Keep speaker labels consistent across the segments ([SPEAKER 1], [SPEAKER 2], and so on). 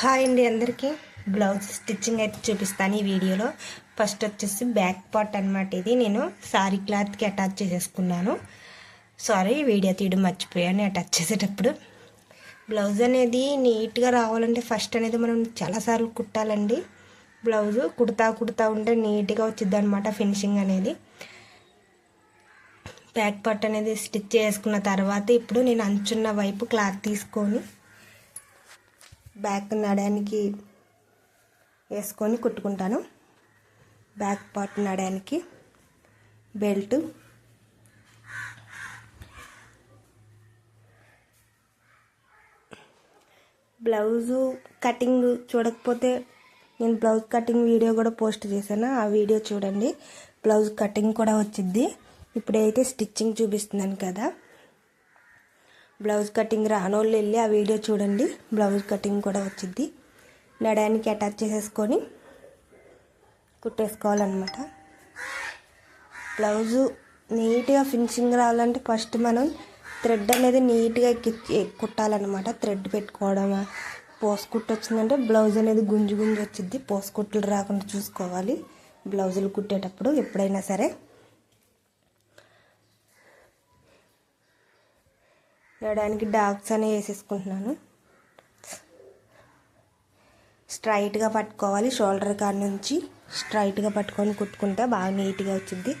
[SPEAKER 1] Hi అండి అందరికీ. Blouse stitching అయితే చూపిస్తాను ఈ వీడియోలో. ఫస్ట్ వచ్చేసి బ్యాక్ పార్ట్ అనమాట ఇది. నేను సారీ క్లాత్కి అటాచ్ చేసేసుకున్నాను. సారీ వీడియో తీయడం మర్చిపోయాను అటాచ్ చేసేటప్పుడు. బ్లౌజ్ అనేది నీట్గా రావాలంటే ఫస్ట్ అనేది మనం చాలాసార్లు కుట్టాలండి. బ్లౌజు కుడతా కుడతా ఉంటే నీట్గా వచ్చింది అనమాట ఫినిషింగ్ అనేది. బ్యాక్ పార్ట్ అనేది స్టిచ్ చేసుకున్న తర్వాత ఇప్పుడు నేను అంచున్న వైపు క్లాత్ తీసుకొని బ్యాక్ నడానికి వేసుకొని కుట్టుకుంటాను. బ్యాక్ పార్ట్ నడానికి బెల్ట్. బ్లౌజు కటింగ్ చూడకపోతే నేను బ్లౌజ్ కటింగ్ వీడియో కూడా పోస్ట్ చేశాను. ఆ వీడియో చూడండి. బ్లౌజ్ కటింగ్ కూడా వచ్చింది. ఇప్పుడైతే స్టిచ్చింగ్ చూపిస్తున్నాను కదా. బ్లౌజ్ కటింగ్ రానోళ్ళు వెళ్ళి ఆ వీడియో చూడండి. బ్లౌజ్ కటింగ్ కూడా వచ్చింది నడానికి అటాచ్ చేసేసుకొని కుట్టేసుకోవాలన్నమాట. బ్లౌజు నీట్గా ఫినిషింగ్ రావాలంటే ఫస్ట్ మనం థ్రెడ్ అనేది నీట్గా ఎక్కి కుట్టాలన్నమాట. థ్రెడ్ పెట్టుకోవడం పోసుకుట్టు వచ్చిందంటే బ్లౌజ్ అనేది గుంజు గుంజు వచ్చింది పోసుకుట్లు రాకుండా చూసుకోవాలి. బ్లౌజులు కుట్టేటప్పుడు ఎప్పుడైనా సరే. వేయడానికి డాగ్స్ అనేవి వేసేసుకుంటున్నాను. స్ట్రైట్గా పట్టుకోవాలి. షోల్డర్ కాడ నుంచి స్ట్రైట్గా పట్టుకొని కుట్టుకుంటే బాగా నీట్గా వచ్చింది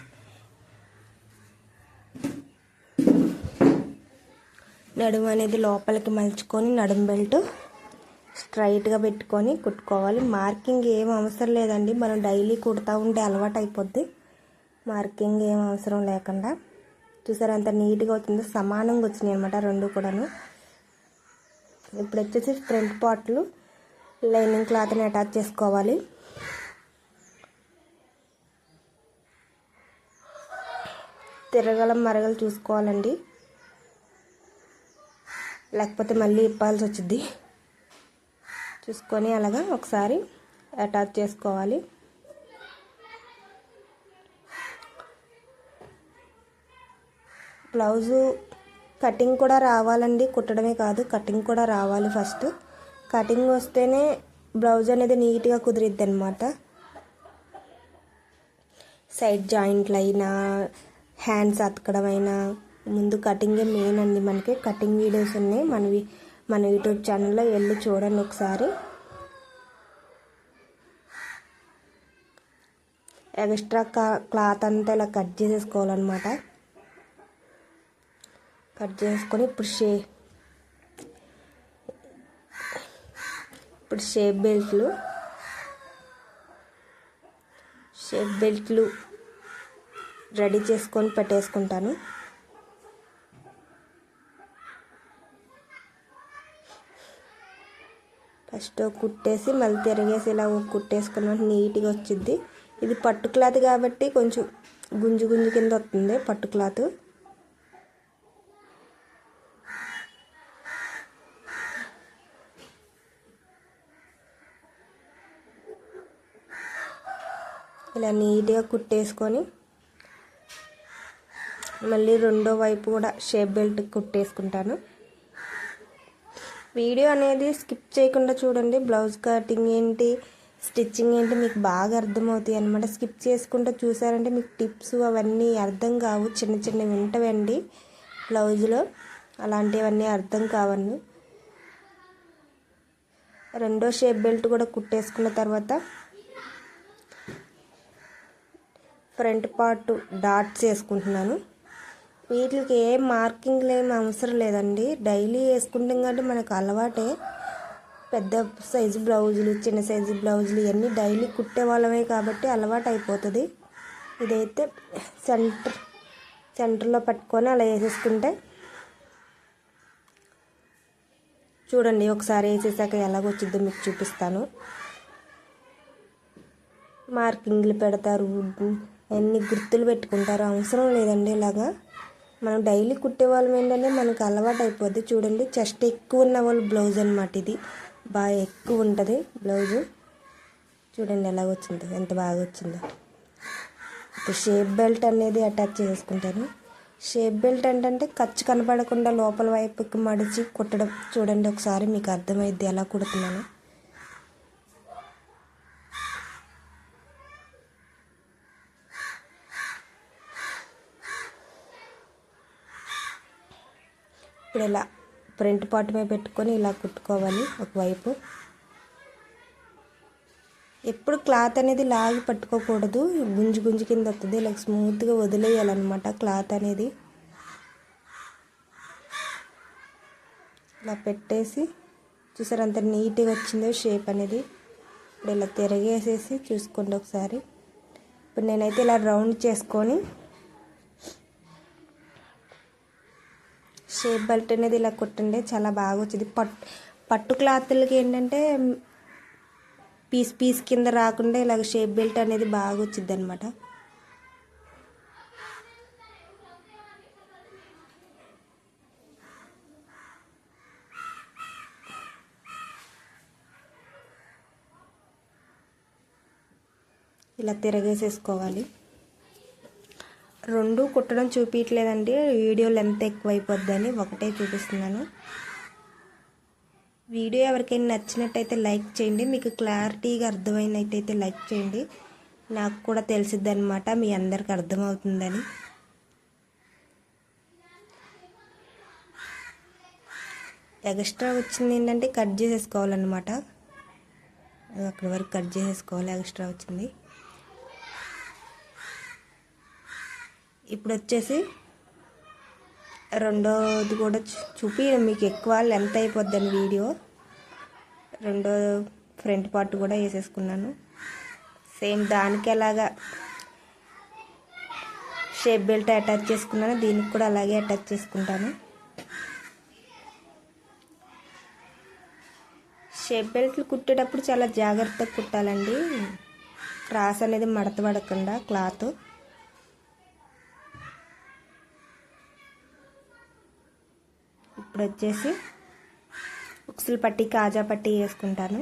[SPEAKER 1] నడుము అనేది లోపలికి మలుచుకొని నడుము బెల్ట్ స్ట్రైట్గా పెట్టుకొని కుట్టుకోవాలి. మార్కింగ్ ఏం అవసరం లేదండి. మనం డైలీ కుడతా ఉంటే అలవాటు అయిపోద్ది మార్కింగ్ ఏం అవసరం లేకుండా. చూసారు అంత నీట్గా వచ్చిందో సమానంగా వచ్చినాయి అనమాట రెండు కూడాను. ఇప్పుడు వచ్చేసి ఫ్రంట్ పార్ట్లు లైనింగ్ క్లాత్ని అటాచ్ చేసుకోవాలి. తిరగలం మరగలు చూసుకోవాలండి. లేకపోతే మళ్ళీ ఇప్పాల్సి వచ్చింది చూసుకొని అలాగా ఒకసారి అటాచ్ చేసుకోవాలి. బ్లౌజు కటింగ్ కూడా రావాలండి కుట్టడమే కాదు కటింగ్ కూడా రావాలి ఫస్ట్. కటింగ్ వస్తేనే బ్లౌజ్ అనేది నీట్గా కుదిరిద్ది అనమాట సైడ్ జాయింట్లు అయినా హ్యాండ్స్ అతకడం అయినా ముందు కటింగే మెయిన్ అండి మనకి. కటింగ్ వీడియోస్ ఉన్నాయి. మనవి మన యూట్యూబ్ ఛానల్లో వెళ్ళి చూడండి ఒకసారి. ఎక్స్ట్రా క్లాత్ అంతా ఇలా కట్ చేసేసుకోవాలన్నమాట. కట్ చేసుకొని ఇప్పుడు షే ఇప్పుడు షేప్ బెల్ట్లు. షేప్ బెల్ట్లు రెడీ చేసుకొని పెట్టేసుకుంటాను. ఫస్ట్ కుట్టేసి మళ్ళీ తిరిగేసి ఇలా కుట్టేసుకున్నాక నీట్గా వచ్చింది ఇది పట్టు క్లాత్ కాబట్టి కొంచెం గుంజు గుంజు కింద వస్తుంది పట్టు క్లాత్. ఇలా నీట్గా కుట్టేసుకొని మళ్ళీ రెండో వైపు కూడా షేప్ బెల్ట్ కుట్టేసుకుంటాను. వీడియో అనేది స్కిప్ చేయకుండా చూడండి. బ్లౌజ్ కటింగ్ ఏంటి స్టిచ్చింగ్ ఏంటి మీకు బాగా అర్థమవుతాయి అనమాట స్కిప్ చేసుకుంటూ చూసారంటే మీకు టిప్స్ అవన్నీ అర్థం కావు. చిన్న చిన్న వింటవండి బ్లౌజ్లో. అలాంటివన్నీ అర్థం కావండి రెండో షేప్ బెల్ట్ కూడా కుట్టేసుకున్న తర్వాత ఫ్రంట్ పార్ట్ డాట్స్ వేసుకుంటున్నాను వీటికి ఏ మార్కింగ్లు ఏమి అవసరం లేదండి. డైలీ వేసుకుంటాం కాబట్టి మనకు అలవాటే. పెద్ద సైజు బ్లౌజులు చిన్న సైజు బ్లౌజులు ఇవన్నీ డైలీ కుట్టే వాళ్ళమే కాబట్టి అలవాటు అయిపోతుంది. ఇదైతే సెంటర్ సెంటర్లో పట్టుకొని అలా వేసేసుకుంటే చూడండి ఒకసారి వేసేసాక ఎలాగొచ్చిద్దో మీకు చూపిస్తాను. మార్కింగ్లు పెడతారు అన్ని గుర్తులు పెట్టుకుంటారు అవసరం లేదండి ఇలాగా. మనం డైలీ కుట్టే వాళ్ళం ఏంటంటే మనకు అలవాటు అయిపోద్ది. చూడండి చెస్ట్ ఎక్కువ ఉన్న వాళ్ళు బ్లౌజ్ అనమాట ఇది. బాగా ఎక్కువ ఉంటుంది బ్లౌజు. చూడండి ఎలా వచ్చిందో ఎంత బాగా వచ్చిందో. ఇప్పుడు షేప్ బెల్ట్ అనేది అటాచ్ చేసుకుంటాను. షేప్ బెల్ట్ ఏంటంటే ఖర్చు కనపడకుండా లోపల వైపుకి మడిచి కుట్టడం. చూడండి ఒకసారి మీకు అర్థమైద్ది ఎలా కుడుతున్నాను. ఇప్పుడు ఇలా ఫ్రంట్ పార్ట్ మీద పెట్టుకొని ఇలా కుట్టుకోవాలి ఒకవైపు. ఎప్పుడు క్లాత్ అనేది లాగి పట్టుకోకూడదు. గుంజు గుంజు కింద వస్తుంది ఇలా స్మూత్గా వదిలేయాలన్నమాట క్లాత్ అనేది. ఇలా పెట్టేసి చూసారు అంత నీట్గా వచ్చిందో షేప్ అనేది. ఇప్పుడు ఇలా తిరగేసేసి చూసుకోండి ఒకసారి. ఇప్పుడు నేనైతే ఇలా రౌండ్ చేసుకొని షేప్ బెల్ట్ అనేది ఇలా కుట్టండి చాలా బాగా వచ్చింది. పట్టు పట్టు క్లాత్లకి ఏంటంటే పీస్ పీస్ కింద రాకుండా ఇలాగ షేప్ బెల్ట్ అనేది బాగా వచ్చింది అనమాట ఇలా తిరగేసేసుకోవాలి. రెండు కుట్టడం చూపించలేదండి వీడియో లెంత్ ఎక్కువైపోద్దని ఒకటే చూపిస్తున్నాను. వీడియో ఎవరికైనా నచ్చినట్టయితే లైక్ చేయండి. మీకు క్లారిటీగా అర్థమైనట్టయితే లైక్ చేయండి. నాకు కూడా తెలిసిద్ది అనమాట మీ అందరికి అర్థమవుతుందని. ఎక్స్ట్రా వచ్చింది ఏంటంటే కట్ చేసేసుకోవాలన్నమాట. అక్కడి వరకు కట్ చేసేసుకోవాలి. ఎక్స్ట్రా వచ్చింది. ఇప్పుడు వచ్చేసి రెండోది కూడా చూపి మీకు ఎక్కువ లెంత్ అయిపోద్దని వీడియో రెండో ఫ్రంట్ పార్ట్ కూడా వేసేసుకున్నాను. సేమ్ దానికి అలాగా షేప్ బెల్ట్ అటాచ్ చేసుకున్నాను దీనికి కూడా అలాగే అటాచ్ చేసుకుంటాను. షేప్ బెల్ట్లు కుట్టేటప్పుడు చాలా జాగ్రత్తగా కుట్టాలండి. క్రాస్ అనేది మడత పడకుండా క్లాత్. ఇప్పుడు వచ్చేసి ఉక్సులు పట్టి కాజా పట్టి వేసుకుంటాను.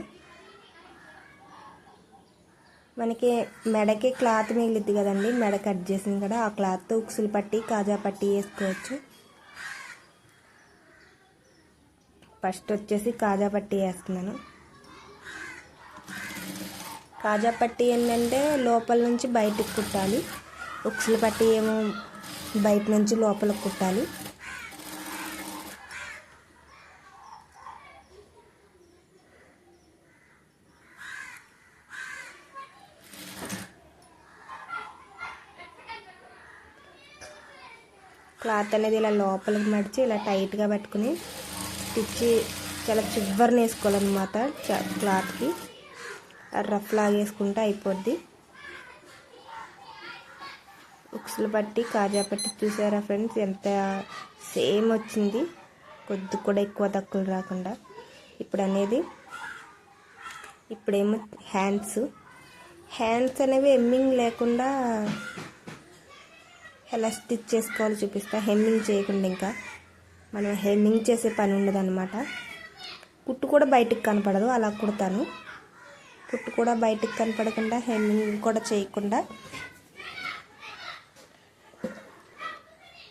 [SPEAKER 1] మనకి మెడకి క్లాత్ మిగిలిద్ది కదండి మెడ కట్ చేసింది కదా ఆ క్లాత్తో ఉక్సులు పట్టి కాజా పట్టి వేసుకోవచ్చు. ఫస్ట్ వచ్చేసి కాజా పట్టి వేస్తున్నాను. కాజా పట్టి ఏంటంటే లోపల నుంచి బయటకు కుట్టాలి. ఉక్సులు పట్టి ఏమో బయట నుంచి లోపలికి కుట్టాలి. క్లాత్ అనేది ఇలా లోపలికి మడిచి ఇలా టైట్గా పెట్టుకుని స్టిచ్చి చాలా చివరిని వేసుకోవాలన్నమాట క్లాత్కి. రఫ్ లాగేసుకుంటే అయిపోద్ది. ఉక్సులు పట్టి కాజా పట్టి చూసారా ఫ్రెండ్స్? ఎంత సేమ్ వచ్చింది. కొద్ది కూడా ఎక్కువ తక్కువలు రాకుండా. ఇప్పుడు అనేది ఇప్పుడేమో హ్యాండ్స్. హ్యాండ్స్ అనేవి ఎమ్మింగ్ లేకుండా ఎలా స్టిచ్ చేసుకోవాలో చూపిస్తా. హెమ్మింగ్ చేయకుండా ఇంకా. మనం హెమ్మింగ్ చేసే పని ఉండదు అనమాట కుట్టు కూడా బయటకు కనపడదు అలా కుడతాను. కుట్టు కూడా బయటకు కనపడకుండా హెమ్మింగ్ కూడా చేయకుండా.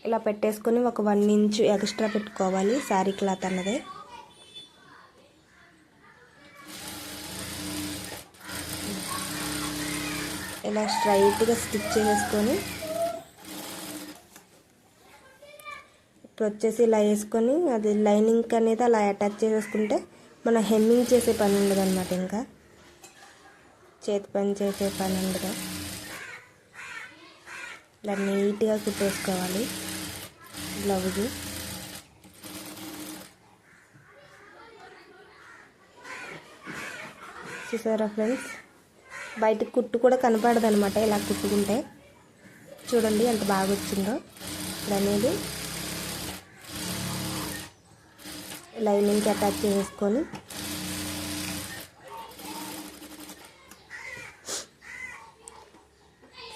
[SPEAKER 1] ఇలా పెట్టేసుకొని ఒక వన్ ఇంచ్ ఎక్స్ట్రా పెట్టుకోవాలి శారీ క్లాత్ అన్నది. ఇలా స్ట్రైట్గా స్టిచ్ చేసుకొని ఇప్పుడు వచ్చేసి ఇలా వేసుకొని అది లైనింగ్ అనేది అలా అటాచ్ చేసేసుకుంటే మనం హెమ్మింగ్ చేసే పని ఉండదు అనమాట ఇంకా. చేతి పని చేసే పని ఉండదు. ఇలా నీట్గా కుట్టేసుకోవాలి. బ్లౌజ్. చూసారా ఫ్రెండ్స్? బయట కుట్టు కూడా కనపడదు అనమాట ఇలా కుట్టుకుంటే. చూడండి ఎంత బాగా వచ్చిందో అనేది లైనింగ్కి అటాచ్ చేసుకొని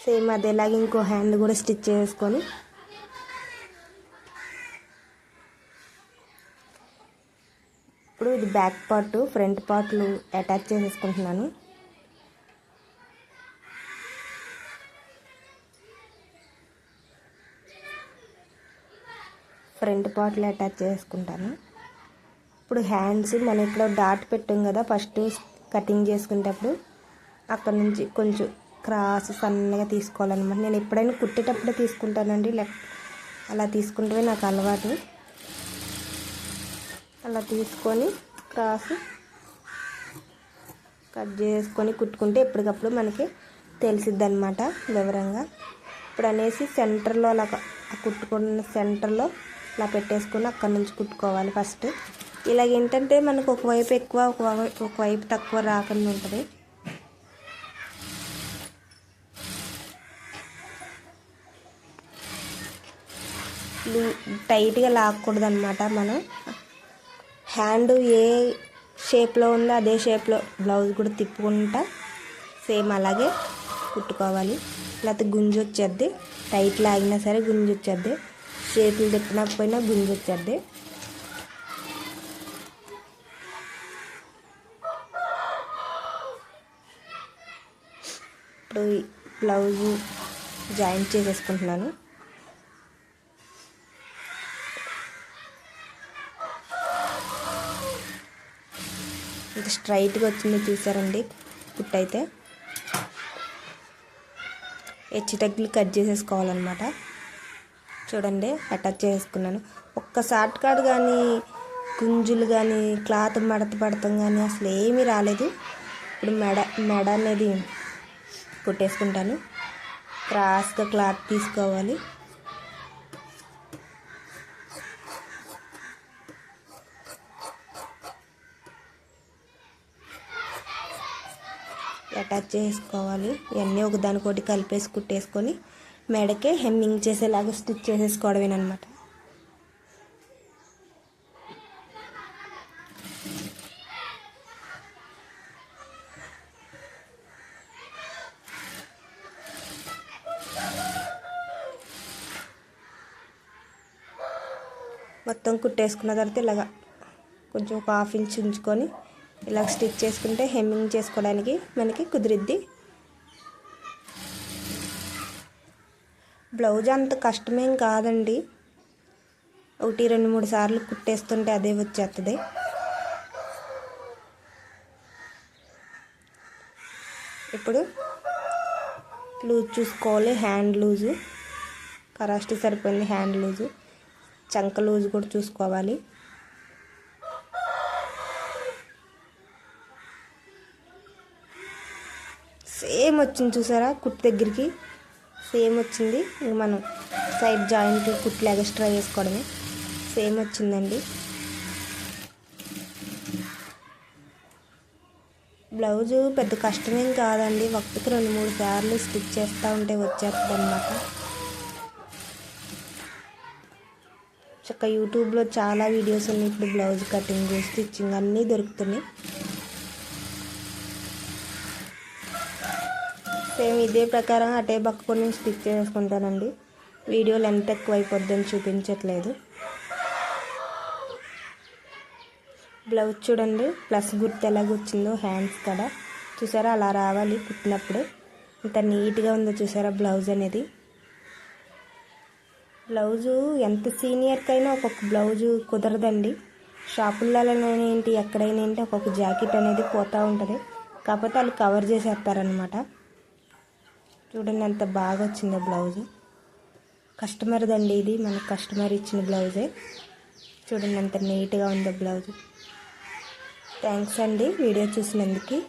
[SPEAKER 1] సేమ్ అదేలాగా ఇంకో హ్యాండ్ కూడా స్టిచ్ చేసుకొని ఇప్పుడు ఇది బ్యాక్ పార్ట్ ఫ్రంట్ పార్ట్లు అటాచ్ చేసుకుంటున్నాను. ఫ్రంట్ పార్ట్లు అటాచ్ చేసుకుంటాను. ఇప్పుడు హ్యాండ్స్ మనం ఇట్లా డాట్ పెట్టాం కదా ఫస్ట్ కటింగ్ చేసుకునేటప్పుడు అక్కడ నుంచి కొంచెం క్రాస్ సన్నగా తీసుకోవాలన్నమాట. నేను ఎప్పుడైనా కుట్టేటప్పుడే తీసుకుంటానండి లెక్ అలా తీసుకుంటే నాకు అలవాటు. అలా తీసుకొని క్రాస్ కట్ చేసుకొని కుట్టుకుంటే ఎప్పటికప్పుడు మనకి తెలిసిద్ది అనమాట వివరంగా. ఇప్పుడు అనేసి సెంటర్లో అలా కుట్టుకున్న సెంటర్లో ఇలా పెట్టేసుకొని అక్కడ నుంచి కుట్టుకోవాలి ఫస్ట్ ఇలాగ ఏంటంటే మనకు ఒకవైపు ఎక్కువ ఒకవైపు తక్కువ రాకుండా ఉంటుంది. టైట్గా లాక్కూడదు అనమాట మనం. హ్యాండ్ ఏ షేప్లో ఉందో అదే షేప్లో బ్లౌజ్ కూడా తిప్పుకుంటా సేమ్ అలాగే కుట్టుకోవాలి. లేకపోతే గుంజు వచ్చేద్ది. టైట్ లాగినా సరే గుంజు వచ్చేద్ది. చేతులు తిప్పినకపోయినా గుంజు వచ్చేద్ది. పాటు బ్లౌజు జాయింట్ చేసేసుకుంటున్నాను. ఇది స్ట్రైట్గా వచ్చింది చూసారండి కుట్టయితే హెచ్చు తగ్గులు కట్ చేసేసుకోవాలన్నమాట. చూడండి అటాచ్ చేసుకున్నాను ఒక్క షార్ట్ కట్ కానీ గుంజులు కానీ క్లాత్ మడత పడతాం కానీ అసలు ఏమీ రాలేదు. ఇప్పుడు మెడ మెడ అనేది కుట్టేసుకుంటాను. క్రాస్గా క్లాత్ తీసుకోవాలి. అటాచ్ చేసుకోవాలి. ఇవన్నీ ఒకదానికోటి కలిపేసి కుట్టేసుకొని మెడకే హెమ్మింగ్ చేసేలాగా స్టిచ్ చేసేసుకోవడమేనమాట మొత్తం కుట్టేసుకున్న తర్వాత ఇలాగ కొంచెం ఒక హాఫ్ ఇంచ్ ఉంచుకొని ఇలా స్టిచ్ చేసుకుంటే హెమ్మింగ్ చేసుకోవడానికి మనకి కుదిరిద్ది. బ్లౌజ్ అంత కష్టమేం కాదండి. ఒకటి రెండు మూడు సార్లు కుట్టేస్తుంటే అదే వచ్చేస్తుంది ఇప్పుడు లూజ్ చూసుకోవాలి హ్యాండ్ లూజు. కరాష్టి సరిపోయింది హ్యాండ్ లూజు. చంక లూజ్ కూడా చూసుకోవాలి. సేమ్ వచ్చింది చూసారా? కుట్ దగ్గరికి సేమ్ వచ్చింది. ఇంక మనం సైడ్ జాయింట్ కుట్లు ఎక్స్ట్రా వేసుకోవడమే సేమ్ వచ్చిందండి. బ్లౌజు పెద్ద కష్టమేం కాదండి. ఒకటికి రెండు మూడు సార్లు స్టిచ్ చేస్తూ ఉంటే వచ్చేస్తుంది అనమాట చక్క యూట్యూబ్లో చాలా వీడియోస్ ఉన్నాయి. ఇప్పుడు బ్లౌజ్ కటింగ్ స్టిచ్చింగ్ అన్నీ దొరుకుతున్నాయి. సేమ్ ఇదే ప్రకారం అటే పక్క నేను స్టిచ్ చేసుకుంటానండి. వీడియోలు ఎంత ఎక్కువ అయిపోద్దని చూపించట్లేదు. బ్లౌజ్ చూడండి. ప్లస్ గుర్తు ఎలా వచ్చిందో హ్యాండ్స్ కదా. చూసారా అలా రావాలి కుట్టినప్పుడు. ఇంత నీట్గా ఉందో చూసారా బ్లౌజ్ అనేది. బ్లౌజు ఎంత సీనియర్కైనా ఒక్కొక్క బ్లౌజు కుదరదండి. షాపులలోనేంటి ఎక్కడైనా ఏంటి ఒక్కొక్క జాకెట్ అనేది పోతూ ఉంటుంది. కాకపోతే వాళ్ళు కవర్ చేసేస్తారనమాట చూడండి ఎంత బాగా వచ్చిందో బ్లౌజు. కస్టమర్దండి ఇది మన కస్టమర్ ఇచ్చిన బ్లౌజే. చూడండి ఎంత నీట్గా ఉందో బ్లౌజు. థ్యాంక్స్ అండి వీడియో చూసినందుకు.